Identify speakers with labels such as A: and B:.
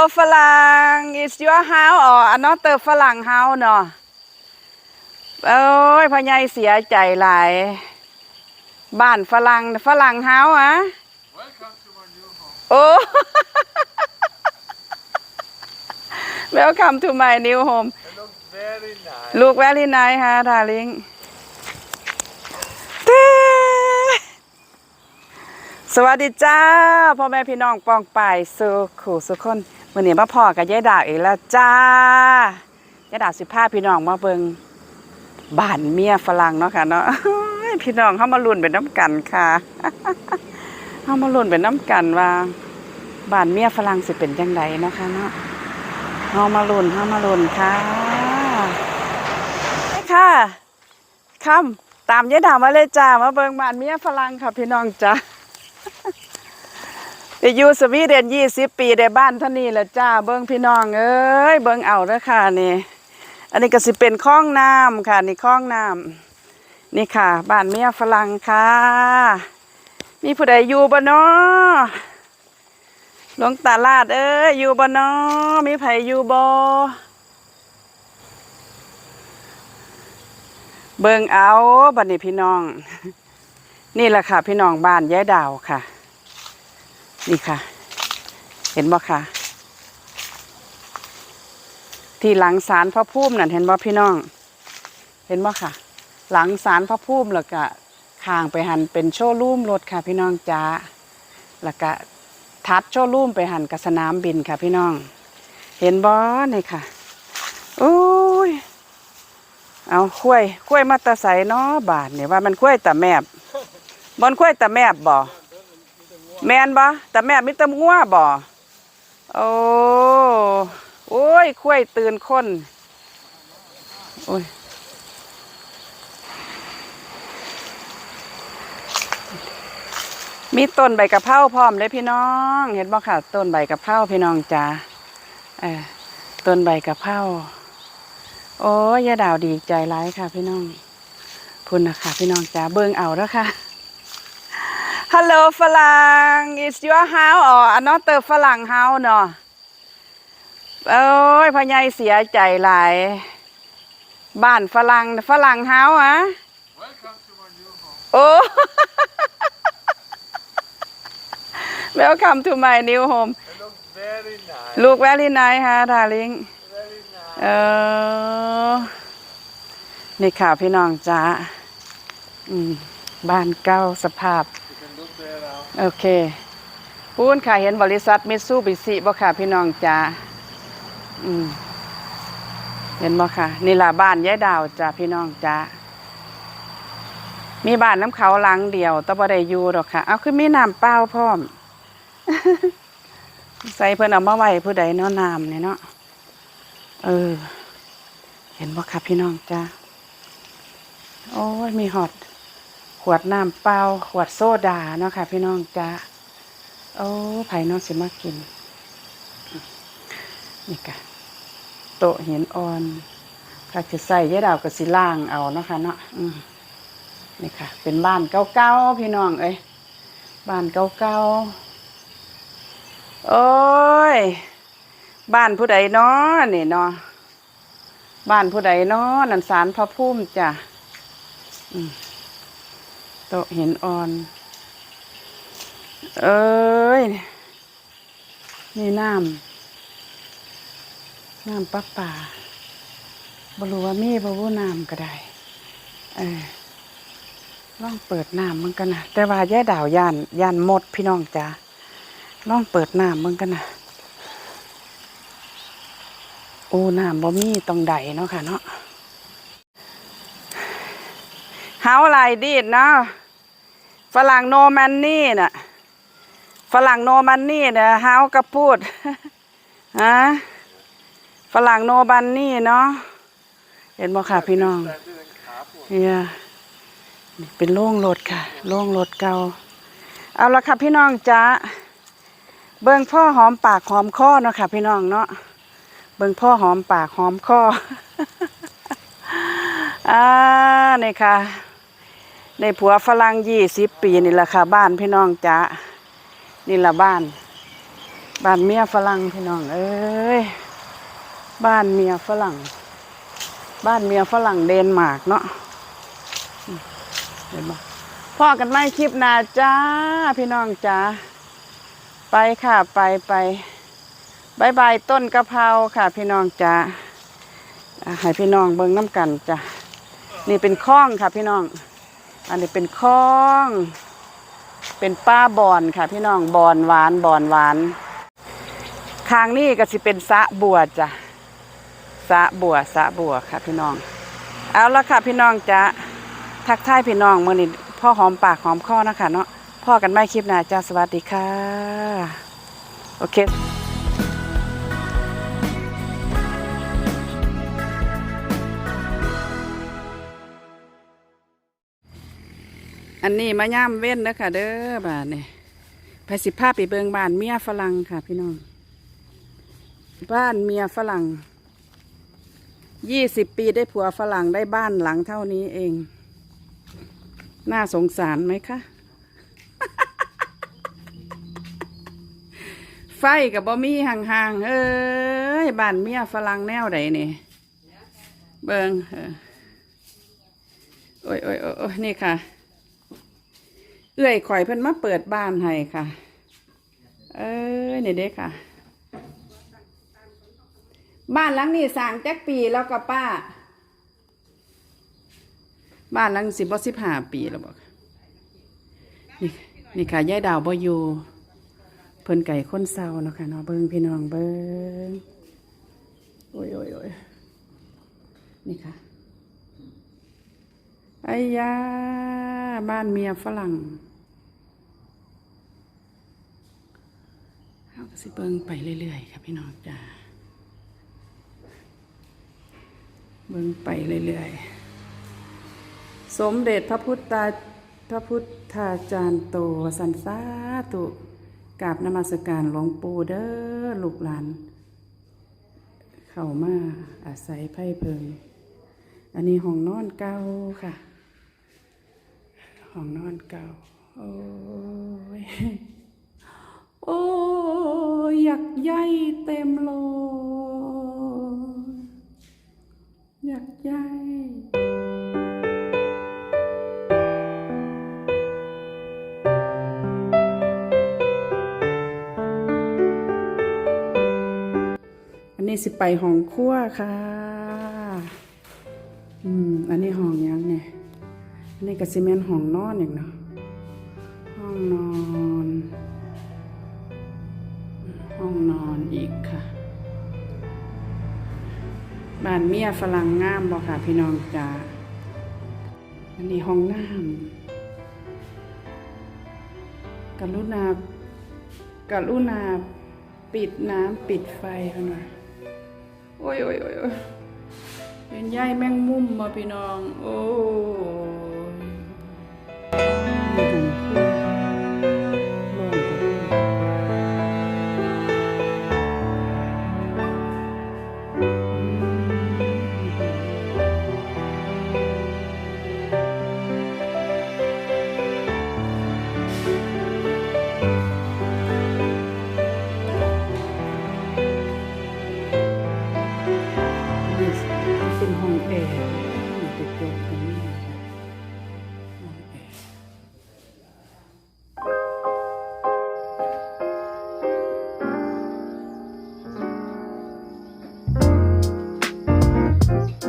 A: Hello ฝรั่ง Is your house or another ฝรั่ง house เนาะโอ้ยพ่อใหญ่เสียใจหลาย บ้านฝรั่งฝรั่ง house อะ
B: Welcome to my new home.
A: โอ้ Welcome to my new home
B: It looks very nice.
A: Look very nice ฮะ darling เต้ สวัสดีจ้าพ่อแม่พี่น้องปองป่ายสุขู่สุคนมื่อนี้มาพ่อกับยายดาวอีกแล้วจ้ายายดาวสิพาพี่น้องมาเบิงบ้านเมียฝรั่งเนาะค่ะเนาะพี่น้องเข้ามาลุ้นเป็นน้ำกันค่ะเข้ามาลุ้นเป็นน้ำกันว่าบ้านเมียฝรั่งสิเป็นยังไงเนาะค่ะเนาะเข้ามาลุ้นเข้ามาลุ้นค่ะค่ะคำตามยายดาวมาเลยจ้ามาเบิงบ้านเมียฝรั่งค่ะพี่น้องจ้า ไปอยู่สวีเดนยี่สิบปีได้บ้านท่านี้แหละจ้าเบิ้งพี่น้องเอ้ยเบิ้งเอาเด้อค่ะนี่ อันนี้ก็สิเป็นคลองน้ำค่ะ นี่คลองน้ำนี่ค่ะ บ้านเมียฝรั่งค่ะ มีผู้ใดอยู่บ่เนาะหลวงตาลาดเอ้ยอยู่บ่เนาะมีไผอยู่บ่เบิ่งเอาบัดนี้พี่น้อง นี่แหละค่ะ พี่น้องบ้านยายดาวค่ะ นี่ค่ะ เห็นบ่ค่ะ ที่หลังศาลพระภูมินั่นเห็นบ่พี่น้อง เห็นบ่ค่ะ หลังศาลพระภูมิแล้วก็ข้างไปหันเป็นโชว์รูมรถค่ะพี่น้องจ้าแล้วก็ทัดโชว์รูมไปหันกับสนามบินค่ะพี่น้อง เห็นบ่นี่ค่ะโอ้ยเอาคุ้ยคุ้ยมาตะใสเนาะบาทเนี่ยว่ามันคุ้ยตะแมบบอนคุ้ยตะแมบบ่ แมนบ่แต่แม่มิตรงัวบ่โอ้โอ้ยคุ้ยตื่นคนโอ้ยมีต้นใบกะเพราพร้อมเลยพี่น้อง เห็นบ่ค่ะต้นใบกะเพราพี่น้องจ้าเออต้นใบกะเพราโอ้ยยาดาวดีใจร้ายค่ะพี่น้องพุ่นนะคะพี่น้องจ้าเบิ่งเอาแล้วค่ะ Hello ฝรั่ง Is your house or another ฝรั่ง house เนาะโอ้ยพ่อใหญ่เสียใจหลาย บ้านฝรั่งฝรั่ง house อะ
B: Welcome to my new home.
A: โอ้ Welcome to my new home
B: It looks very nice.
A: Look very nice ฮะ darling
B: Very nice.
A: เออนี่ค่ะพี่น้องจ้าอืมบ้านเก่าสภาพ
B: You can look there now.
A: โอเคพูนค่ะเห็นบริษัทมิตซูบิชิบ่ค่ะพี่น้องจ้าอืมเห็นบ่ค่ะ นี่ล่ะบ้านยายดาวจ้าพี่น้องจ้ามีบ้านน้ำเขาหลังเดียวต่บ่ได้อยู่ดอกค่ะ เอาคือมีน้ำเปล่าพร้อม ใส่เพิ่นเอามาไว้ผู้ใดเนาะน้ำเนี่ยเนาะเออ เห็นบ่ค่ะพี่น้องจ้าโอ้ยมีฮอต ขวดน้ำเปล่าขวดโซดาเนาะค่ะ พี่น้องจ้าโอ้ไผ่น้องสิมากิน นี่ค่ะโต๊ะหินอ่อนถ้าจะใส่ยาดาวก็สิล่างเอาเนาะค่ะเนาะนี่ค่ะ เป็นบ้านเก่าๆพี่น้องเอ้ยบ้านเก่าๆโอ้ย บ้านผู้ใดเนาะนี่เนาะบ้านผู้ใดเนาะนันสารพระพุ่มจ้ะ โต๊ะหินอ่อน เอ้ย นี่น้ำน้ำปลาป่าบรูว่ามีบรูน้ำก็ได้ เออลองเปิดน้ำมันกันนะแต่ว่าแย่ดาวย่านย่านหมดพี่น้องจ้าลองเปิดน้ำมันกันนะโอ้น้ำบ่มีตรงใดเนาะค่ะเนาะ เฮาไลดีดเนาะฝรั่งโนมันนี่น่ะ ฝรั่งโนมันนี่น่ะเฮากระพูดฮะฝรั่งโนบันนี่เนาะ เห็นบ่ค่ะพี่น้องเนี่ยนี่เป็นโล่งรถค่ะ โล่งรถเก่า เอาละค่ะพี่น้องจ้าเบิ่งพ่อหอมปากหอมคอเนาะค่ะ พี่น้องเนาะ เบิ่งพ่อหอมปากหอมคอ อ่านี่ค่ะ ในผัวฝรั่งยี่สิบปีนี่แหละค่ะ บ้านพี่น้องจ้านี่ละบ้าน บ้านเมียฝรั่งพี่น้อง เอ้ยบ้านเมียฝรั่ง บ้านเมียฝรั่งเดนมาร์กเนาะเห็นปะพ่อกันไม่คลิปหนาจ้าพี่น้องจ้าไปค่ะไปไปบายบายต้นกะเพราค่ะ พี่น้องจ้าอะให้พี่น้องเบิ่งน้ำกันจ้ะนี่เป็นคลองค่ะพี่น้อง อันนี้เป็นคลอง เป็นป้าบอนค่ะ พี่น้องบอนหวานบอนหวานทางนี้ก็สิเป็นสะบัวจ้ะสะบัวสะบัวค่ะ พี่น้อง เอาละค่ะ พี่น้องจะทักทายพี่น้องเมื่อนี้พ่อหอมปากหอมคอนะคะเนาะพ่อกันไม่คลิปหน้าจ้าสวัสดีค่ะ โอเค อันนี้มาย่ามเว้นนะค่ะ เด้อบ้านนี่ไปสิภาพไปเบิงบ้านเมียฝรั่งค่ะ พี่น้อง บ้านเมียฝรั่งยี่สิบปีได้ผัวฝรั่งได้บ้านหลังเท่านี้เอง น่าสงสารไหมคะ ไฟกับบอมี่ห่างๆเอ้ยบ้านเมียฝรั่งแนวใดนี่เบิงเออโอ้ยโอ้ยโอ้ยโอ้ยนี่ค่ะ เอื้อยข่อยเพิ่นมาเปิดบ้านให้ค่ะ เอ้ยนี่เด็กค่ะ บ้านหลังนี้สร้างจักปีแล้วก็ป้า บ้านหลังสิบ่สิบห้าปีแล้วบอกนี่นี่ค่ะยายดาวบ่อยู่เพิ่นไก่คนเศร้าเนาะค่ะเนาะเบิ่งพี่น้องเบิ่งโอ้ยโอ้ยโอ้ยนี่ค่ะไอ้ยาบ้านเมียฝรั่งเฮาก็ สิเบิ่งไปเรื่อยๆค่ะพี่น้องจ้าเบิ่งไปเรื่อยๆ สมเด็จพระพุทธาพระพุทธาจารย์โตสันสาตุกราบนมัสการหลวงปู่เด้อลูกหลาน เข้ามาอาศัยไพ่เพิง อันนี้ห้องนอนเก่าค่ะ ห้องนอนเก่า โอ้ย โอ้ยอยากใหญ่เต็มโลยอยากใหญ่อันนี้สิไปห้องครัวค่ะ อืม อันนี้ห้องยังเนี่ยอันนี้ก็สิแม่นห้องนอนอย่างเนาะ ห้องนอนานเมียฝรั่งงามบ่ค่ะ พี่น้องจ้าอันนี้ห้องน้ำกรุณากรุณาปิดน้ำปิดไฟเขาหน่อยโอ้ยโอ้ยโอ้ยโอ้ยเป็นใยแมงมุมมาพี่น้อง โอ้ย